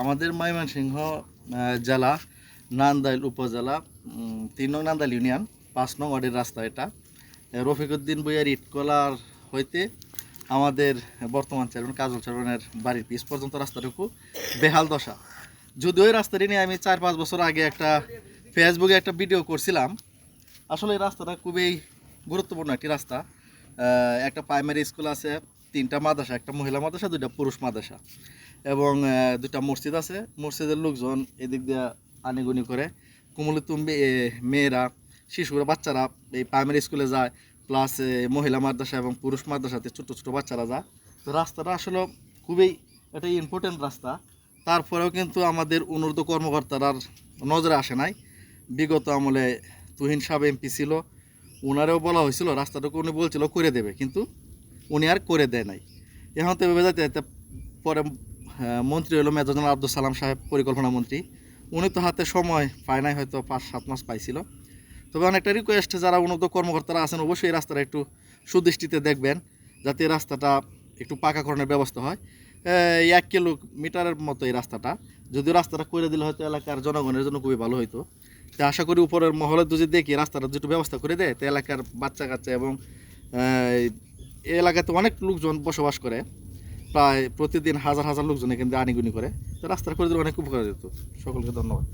আমাদের ময়মনসিংহ জেলা, নান্দাইল উপজেলা তিন নং নান্দাইল ইউনিয়ন, পাঁচ নং ওয়ার্ডের রাস্তা এটা। রফিকুদ্দিন বইয়ার ইটকলার হইতে আমাদের বর্তমান চেয়ারম্যান, কাজল চেয়ারম্যানের বাড়ির পিস পর্যন্ত রাস্তাটুকু বেহাল দশা। যদিও এই রাস্তাটি নিয়ে আমি চার পাঁচ বছর আগে একটা ফেসবুকে একটা ভিডিও করছিলাম। আসলে এই রাস্তাটা খুবই গুরুত্বপূর্ণ একটি রাস্তা। একটা প্রাইমারি স্কুল আছে তিনটা মাদ্রাসা, একটা মহিলা মাদ্রাসা, দুইটা পুরুষ মাদ্রাসা। এবং দুটা মসজিদ আছে। মসজিদের লোকজন এদিক দিয়ে আনিগুনি করে। কুমলি তুম্বি মেয়েরা, শিশুরা, বাচ্চারা এই প্রাইমারি স্কুলে যায় প্লাস মহিলা মাদ্রাসা এবং পুরুষ মাদ্রাসাতে ছোটো ছোটো বাচ্চারা যায়। তো রাস্তাটা আসলে খুবই একটা ইম্পর্টেন্ট রাস্তা। তারপরেও কিন্তু আমাদের অনুর্ধ কর্মকর্তারা আর নজরে আসে নাই। বিগত আমলে তুহিন সাহেব এমপি ছিল। ওনারেও বলা হয়েছিল, রাস্তাটুকু উনি বলছিল, করে দেবে। কিন্তু উনি আর করে দেয় নাই। এখন তো ভেবে যাতে পরে মন্ত্রী হলো মেজর জেনারেল আব্দুল সালাম সাহেব, পরিকল্পনা মন্ত্রী। উনি তো হাতে সময় পায় নাই, হয়তো পাঁচ, সাত মাস পাইছিল। তবে অনেকটা রিকোয়েস্ট যারা উন্নত কর্মকর্তারা আছেন, অবশ্যই এই রাস্তাটা একটু সুদৃষ্টিতে দেখবেন, যাতে এই রাস্তাটা একটু পাকাকরণের ব্যবস্থা হয়। এক কিলো মিটারের মতো এই রাস্তাটা। যদিও রাস্তাটা করে দিলে হয়তো এলাকার জনগণের জন্য খুবই ভালো হইতো। তো আশা করি উপরের মহলে যদি দেখি রাস্তাটা যেটু ব্যবস্থা করে দেয়, তো এলাকার বাচ্চা কাচ্চা এবং এই এলাকাতে অনেক লোকজন বসবাস করে। প্রায় প্রতিদিন হাজার হাজার লোকজন এখান আনিগুনি করে। তো রাস্তাটা করে দিলে অনেক উপকার যেত সকলকে ধন্যবাদ।